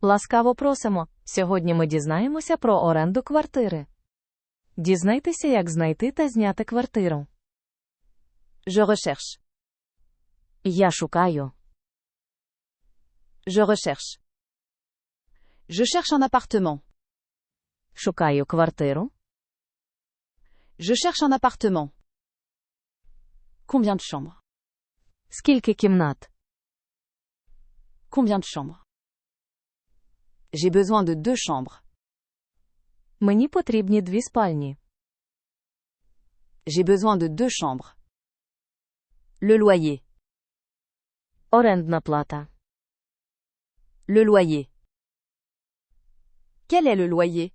Ласкаво просимо. Сьогодні ми дізнаємося про оренду квартири. Дізнайтеся, як знайти та зняти квартиру. Je recherche. Я шукаю. Je recherche. Je cherche un appartement. Шукаю квартиру. Je cherche un appartement. Combien de chambres Скільки кімнат? Combien de chambres J'ai besoin de deux chambres. Мені потрібні дві спальні. J'ai besoin de deux chambres. Le loyer. Орендна плата. Le loyer. Quel est le loyer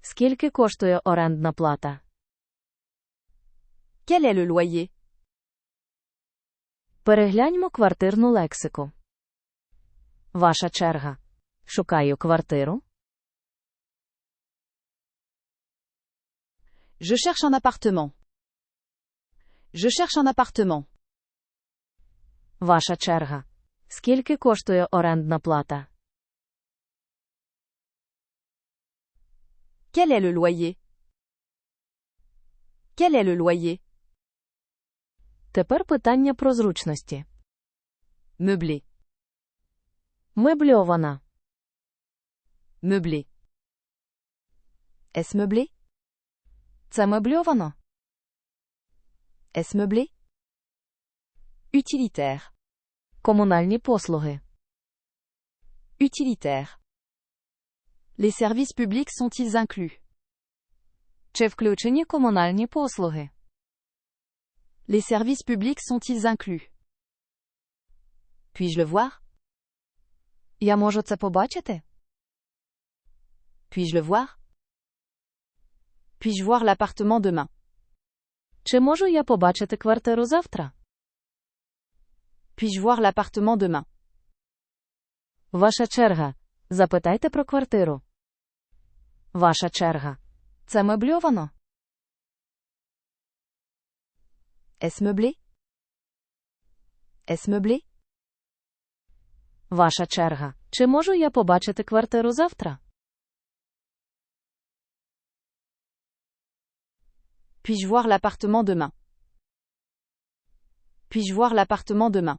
Скільки коштує орендна плата? Quel est le loyer Перегляньмо квартирну лексику. Ваша черга. Шукаю квартиру. Je cherche un appartement. Je cherche un appartement. Ваша черга. Скільки коштує орендна плата? Quel est le loyer Quel est le loyer Тепер питання про зручності. Meublé. Мебльована. Meublé. Est-ce meublé Це мебльовано. Est-ce meublé Utilitaire. Комунальні послуги. Utilitaire. Les services publics sont-ils inclus Чи включені комунальні послуги? Les services publics sont-ils inclus Puis-je le voir Я можу це побачити? Puis-je le voir Puis-je voir l'appartement demain Чи можу я побачити квартиру завтра? Puis-je voir l'appartement demain Ваша черга. Запитайте про квартиру. Ваша черга. Це мебльовано? Est-ce meublé Est-ce meublé Ваша черга. Чи можу я побачити квартиру завтра? Puis-je voir l'appartement demain Puis-je voir l'appartement demain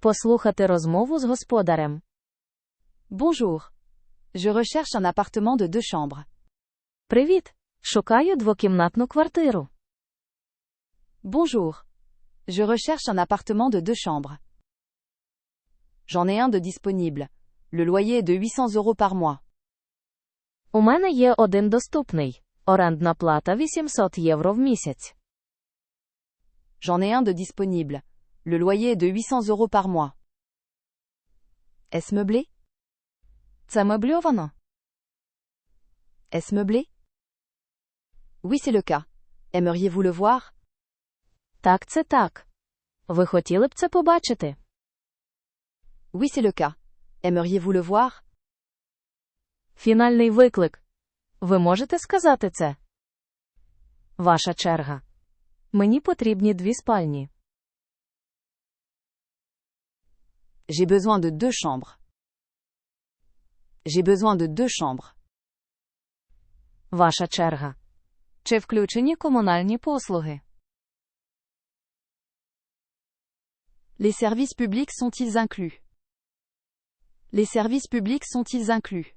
Послухати розмову з господарем. Bonjour. Je recherche un appartement de deux chambres. Привіт. Шукаю двокімнатну квартиру. Bonjour. Je recherche un appartement de deux chambres. J'en ai un de disponible. Le loyer est de 800 euros par mois. У мене є один доступний. Орендна плата 800 євро в місяць. J'en ai un de disponible. Le loyer est de 800 euros par mois. Est-ce meublé Це мебльовано? Est-ce meublé Oui, c'est le cas. Aimeriez-vous le voir Так, це так. Ви хотіли б це побачити? Oui, c'est le cas. Aimeriez-vous le voir Фінальний виклик. Ви можете сказати це? Ваша черга. Мені потрібні дві спальні. J'ai besoin de deux chambres. J'ai besoin de deux chambres. Ваша черга. Чи включені комунальні послуги? Les services publics sont-ils inclus Les services publics sont-ils inclus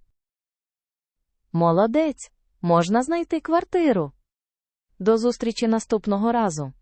Молодець. Можна знайти квартиру. До зустрічі наступного разу.